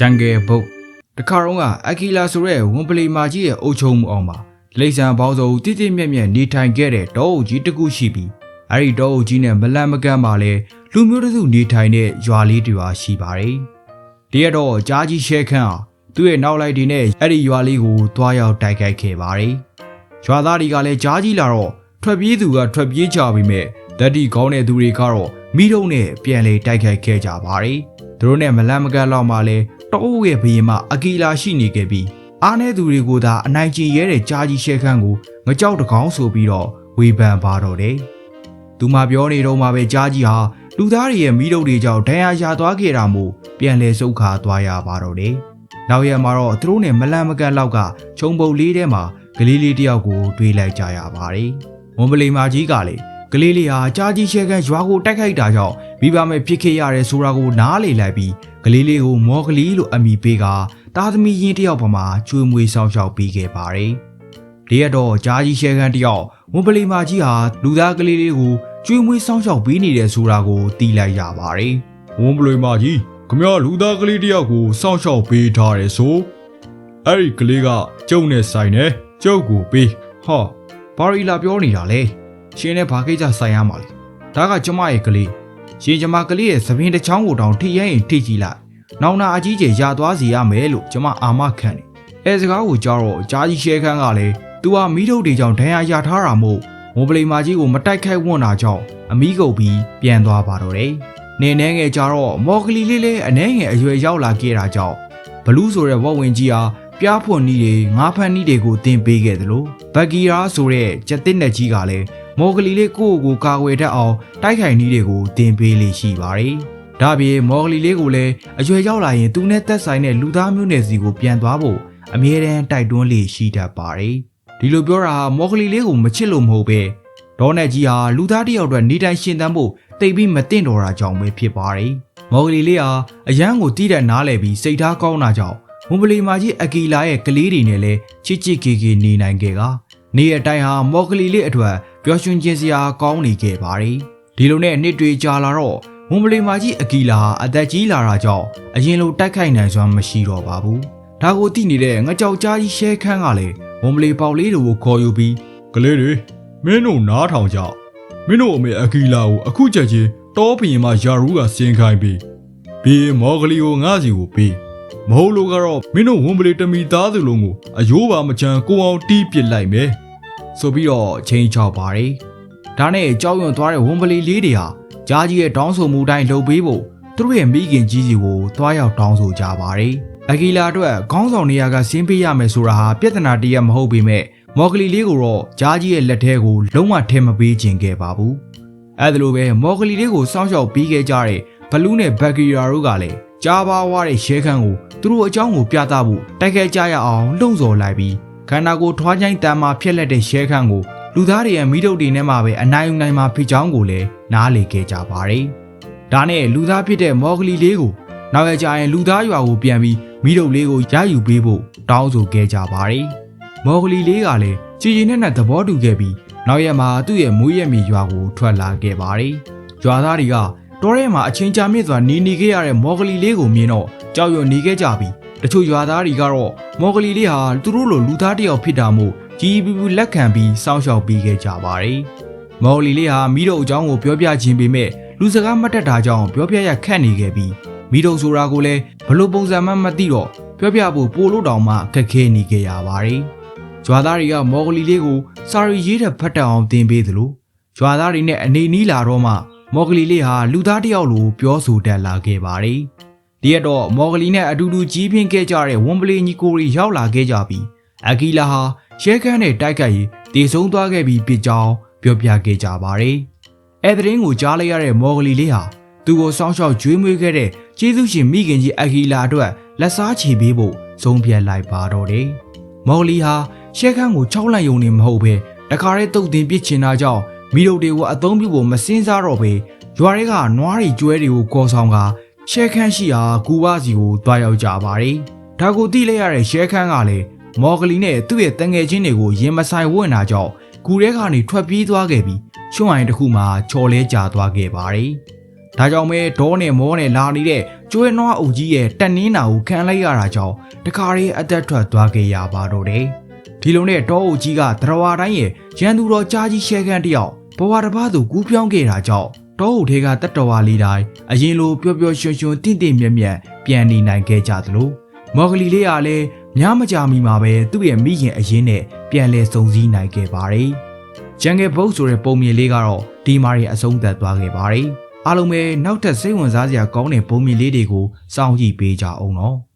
ဂျန်ဂယ်ဘုတ်တခါတော့ကအကီလာဆိုတဲ့ဝန်ပလီမာကြီးရဲ့အုပ်ချုပ်မှုအောင်မှာလိမ့်ဆန်ပေါင်းစုံတိတိမြက်မြက်နေထိုင်ခဲ့တဲ့တောအုပ်ကြီးတစ်ခုရှိပြီးအဲ့ဒီတောအုပ်ကြီးနဲ့မလန့်မကန့်ပါလဲလူမျိုးတစ်စုနေထိုင်တဲ့ရွာလေးတစ်ရွာရှိပါတယ်။ဒီကတော့ကြားကြီးရှဲခန့်ဟာသူ့ရဲ့နောက်လိုက်တွေနဲ့အဲ့ဒီရွာလေးကိုတွားရောက်တိုက်ခိုက်ခဲ့ပါတယ်။ရွာသားတွေကလည်းကြားကြီးလာတော့ထွက်ပြေးသူကထွက်ပြေးကြပြီမဲ့ဓာတ်တီကောင်းတဲ့သူတွေကတော့မိတုံနဲ့ပြန်လေတိုက်ခိုက်ခဲ့ကြပါတယ်။သူတို့နဲ့မလန့်မကန့်လောက်မှလဲ တောအုပ်ရဲ့ဘရင်မအကီလာရှိနေခဲ့ပြီးအားနည်းသူတွေကိုသာအနိုင်ကျင့်ရဲတဲ့ကြားကြီးရှဲခန့်ကိုငကြောက်တကောင်းဆိုပြီးတော့ဝေဖန်ပါတော့တယ်။သူမပြောနေတော့မှပဲကြားကြီးဟာလူသားတွေရဲ့မိတုပ်တွေကြောင့်ဒဏ်ရာရသွားခဲ့တာမို့ပြန်လဲဆုတ်ခါသွားရပါတော့တယ်။နောက်ရက်မှာတော့သူတို့နဲ့မလန့်မကန့်လောက်ကခြုံပုတ်လေးထဲမှာကလေးလေးတယောက်ကို တွေးလိုက်ကြရပါတယ်။ဝန်ပလီမာကြီးကလည်း ကလေးလေးဟာကြားကြီးရှဲခန့်ရွာကိုတိုက်ခိုက်တာကြောင့်မိဘမဲ့ဖြစ်ခဲ့ရတယ်ဆိုတာကိုနားလေလိုက်ပြီးကလေးလေးကိုမော်ကလေးလို့အမိပေးကသားသမီးရင်းတယောက်ပမာကျွေးမွေးဆောင်ရှောက်ပေးခဲ့ပါတယ်။ဒီရတော့ကြားကြီးရှဲခန်းတယောက်ဝန်ပလီမာကြီးဟာလူသားကလေးလေးကိုကျွေးမွေးဆောင်ရှောက်ပေးနေတယ်ဆိုတာကိုသိလိုက်ရပါတယ်။ဝန်ပလွေမကြီးခမရလူသားကလေးတယောက်ကိုစောင့်ရှောက်ပေးထားတယ်ဆိုအဲ့ဒီကလေးကကျုံနဲ့ဆိုင်တယ်ကျုပ်ကိုပေးဟောဘာရီလာပြောနေတာလဲ ရှင်နဲ့ဘာကိစ္စဆိုင်ရမှာလဲဒါကကျမရဲ့ကလေးရှင်ကျမကလေးရဲ့သပင်တစ်ချောင်းကိုတောင်ထိရရင်ထိကြည့်လိုက်နောင်နာအကြီးကျယ်ရသွားစီရမယ်လို့ကျမအာမခံတယ်အဲစကားကိုကြားတော့ကြားကြီးရှဲခန်းကလည်းသူဟာမိထုတ်တွေကြောင့်ဒဏ်ရာရထားတာမို့မိုးပလီမာကြီးကိုမတိုက်ခိုက်ဝွန့်တာကြောင့်အမီးကုန်ပြီးပြန်သွားပါတော့တယ်နေနှဲငယ်ကြတော့မော်ကလီလေးလေးအနှဲငယ်အရွယ်ရောက်လာခဲ့တာကြောင့်ဘလူးဆိုတဲ့ဝက်ဝင်ကြီးဟာပြားဖွန်နီးတွေငါးဖန်နီးတွေကိုတင်ပေးခဲ့တယ်လို့ဘက်ကီရာဆိုတဲ့ကျက်တစ်နဲ့ကြီးကလည်း မော်ကလီလေးကိုယ့်ကိုယ်ကိုကာကွယ်တတ်အောင်တိုက်ခိုက်နီးတွေကိုတင်ပေးလေရှိပါတယ်။ဒါပြင်မော်ကလီလေးကိုလည်းအရွယ်ရောက်လာရင်သူနဲ့သက်ဆိုင်တဲ့လူသားမျိုးနွယ်စီကိုပြန်သွားဖို့အမြဲတမ်းတိုက်တွန်းလေရှိတတ်ပါတယ်။ဒီလိုပြောတာဟာမော်ကလီလေးကိုမချစ်လို့မဟုတ်ပဲဒေါ်နဲ့ကြီးဟာလူသားတစ်ယောက်အတွက်နေတိုင်းရှင်သန်ဖို့တိတ်ပြီးမတင်တော်တာကြောင့်ပဲဖြစ်ပါတယ်။မော်ကလီလေးဟာအရန်ကိုတီးတဲ့နားလည်ပြီးစိတ်ထားကောင်းတာကြောင့်မွန်ပလီမာကြီးအကီလာရဲ့ကလေးတွေနဲ့လည်းချစ်ချစ်ကေကေနေနိုင်ခဲ့ကနေရတိုင်းဟာမော်ကလီလေးအတွက် ပျော်ရွှင်ခြင်းစရာကောင်းနေခဲ့ပါတယ်ဒီလိုနဲ့နှစ်တွေကြာလာတော့မွန်ပလီမာကြီးအကီလာဟာအသက်ကြီးလာတာကြောင့်အရင်လိုတိုက်ခိုက်နိုင်စွမ်းမရှိတော့ပါဘူးဒါကိုသိနေတဲ့ငကြောက်ကြားကြီးရှဲခန်းကလည်းမွန်ပလီပေါက်လေးတို့ကိုခေါ်ယူပြီးကလေးတွေမင်းတို့နားထောင်ကြမင်းတို့အမေအကီလာကိုအခုချက်ချင်းတောပင်မှာယာရူးကစင်ခိုင်းပြီးပြီးမော်ဂလီကိုငါစီကိုပေးမဟုတ်လို့ကတော့မင်းတို့ဝန်ပလီတမီသားသူလုံးကိုအယိုးပါမချမ်းကိုအောင်တီးပစ်လိုက်မယ် ဆိုပြီးတော့ချင်းချောက်ပါတယ်ဒါနဲ့ကြောက်ရွံ့သွားတဲ့ဝန်ပလီလေးတွေဟာကြားကြီးရဲ့တောင်းဆိုမှုတိုင်းလှုပ်ပေးဖို့သူတို့ရဲ့မိခင်ကြီးစီကိုတွားရောက်တောင်းဆိုကြပါတယ်အကီလာအတွက်ခေါင်းဆောင်နေရာကဆင်းပေးရမယ်ဆိုတာဟာပြဿနာတရက်မဟုတ်ပေမဲ့မော်ကလီလေးကိုတော့ကြားကြီးရဲ့လက်ထဲကိုလုံးဝထဲမပေးခြင်းခဲ့ပါဘူးအဲ့ဒါလိုပဲမော်ကလီလေးကိုစောင့်ရှောက်ပြီးခဲ့ကြတဲ့ဘလူးနဲ့ဘက်ဂီယာတို့ကလည်းကြားပါဝါတဲ့ရှဲခန်းကိုသူတို့အကြောင်းကိုပြသဖို့တိုက်ခိုက်ကြရအောင်လှုံ့ဆော်လိုက်ပြီး ခန္ဓာကိုယ်ထွားချိုင်းတန်မာဖျက်လက်တဲ့ရှဲခန်းကိုလူသားတွေရဲ့မိတုပ်တွေနဲ့မှပဲအနိုင်ယူနိုင်မှာဖြစ်ကြောင်းကိုလည်းနားလေခဲ့ကြပါတယ်။ဒါနဲ့လူသားဖြစ်တဲ့မော်ဂလီလေးကိုနောက်ရကြရင်လူသားရွာကိုပြန်ပြီးမိတုပ်လေးကိုရယူပေးဖို့တောင်းဆိုခဲ့ကြပါတယ်။မော်ဂလီလေးကလည်းကြည်ကြည်နဲ့နဲ့သဘောတူခဲ့ပြီးနောက်ရက်မှာသူ့ရဲ့မွေးရမီရွာကိုထွက်လာခဲ့ပါတယ်။ရွာသားတွေကတောထဲမှာအချင်းချာမြင့်စွာနေနေခဲ့ရတဲ့မော်ဂလီလေးကိုမြင်တော့ကြောက်ရွံ့နေခဲ့ကြပြီး တချို့ရွာသားတွေကတော့မော်ဂလီလေးဟာသူတို့လိုလူသားတစ်ယောက်ဖြစ်တာမို့ကြီးပူပူလက်ခံပြီးစောင့်ရှောက်ပေးခဲ့ကြပါတယ်။မော်ဂလီလေးဟာမိတို့အကြောင်းကိုပြောပြခြင်းပေမဲ့လူစကားမတတ်တာကြောင့်ပြောပြရခက်နေခဲ့ပြီးမိတို့ဆိုတာကိုလည်းဘလို့ပုံစံမှမသိတော့ပြောပြဖို့ပိုလို့တောင်မှခက်ခဲနေခဲ့ရပါတယ်။ရွာသားတွေကမော်ဂလီလေးကိုစာရီရေးတဲ့ဖတ်တအောင်သင်ပေးသလိုရွာသားတွေနဲ့အနေနီးလာတော့မှမော်ဂလီလေးဟာလူသားတစ်ယောက်လိုပြောဆိုတတ်လာခဲ့ပါတယ်။ ဒီကတော့မော်ဂလီနဲ့အတူတူကြီးပြင်းခဲ့ကြတဲ့ဝန်ပလီညီကိုရီရောက်လာခဲ့ကြပြီးအကီလာဟာရဲကန်းနဲ့တိုက်ခိုက်ရေးတည်ဆုံးသွားခဲ့ပြီးပြစ်ကြောင်းပြောပြခဲ့ကြပါတယ်။အဲသတင်းကိုကြားလိုက်ရတဲ့မော်ဂလီလေးဟာသူ့ကိုစောင်းရှောက်ကျွေးမွေးခဲ့တဲ့ကျေးဇူးရှင်မိခင်ကြီးအကီလာအတွက်လက်စားချေပေးဖို့ဆုံးဖြတ်လိုက်ပါတော့တယ်။မော်ဂလီဟာရဲကန်းကိုချောက်လိုက်ယုံနေမဟုတ်ပဲတခါတည်းတုတ်တင်ပစ်ချင်တာကြောင့်မိတို့တွေကိုအသုံးပြုဖို့မစင်းစားတော့ပဲရွာတွေကနွားတွေကျွဲတွေကိုကော်ဆောင်က ရှဲခန်းရှိရာကူဝစီကိုတွားရောက်ကြပါတယ်။ဒါကိုသိလိုက်ရတဲ့ရှဲခန်းကလည်းမော်ဂလီနဲ့သူ့ရဲ့တငယ်ချင်းတွေကိုရင်မဆိုင်ဝင့်တာကြောင့်ကူထဲကနေထွက်ပြေးသွားခဲ့ပြီးချွန်အိုင်တစ်ခုမှာချော်လဲကျသွားခဲ့ပါတယ်ဒါကြောင့်မဲဒေါနဲ့မောနဲ့လာနေတဲ့ကျွဲနွားအုပ်ကြီးရဲ့တက်နင်းနာကိုခံလိုက်ရတာကြောင့်တခါလေးအသက်ထွက်သွားခဲ့ရပါတော့တယ်။ဒီလိုနဲ့တောအုပ်ကြီးကတရဝါတိုင်းရဲ့ရန်သူတော်ကြားကြီးရှဲခန်းတယောက်ဘဝတစ်ပါးသူကူးပြောင်းခဲ့တာကြောင့် တောအုပ်ထဲကတတ္တဝါလေးတိုင်းအရင်လိုပျော်ပျော်ရွှင်ရွှင်တင့်တင့်မြတ်မြတ်ပြန်နေနိုင်ခဲ့ကြသလိုမော်ဂလီလေးကလည်းညမကြမီမှာပဲသူ့ရဲ့မိခင်အရင်နဲ့ပြန်လဲစုံစည်းနိုင်ခဲ့ပါတယ်။ဂျန်ဂယ်ဘုတ်ဆိုတဲ့ပုံမြင်လေးကတော့ဒီမာရီအဆုံးသတ်သွားခဲ့ပါတယ်။အားလုံးပဲနောက်ထပ်စိတ်ဝင်စားစရာကောင်းတဲ့ပုံမြင်လေးတွေကိုစောင့်ကြည့်ပေးကြအောင်နော်။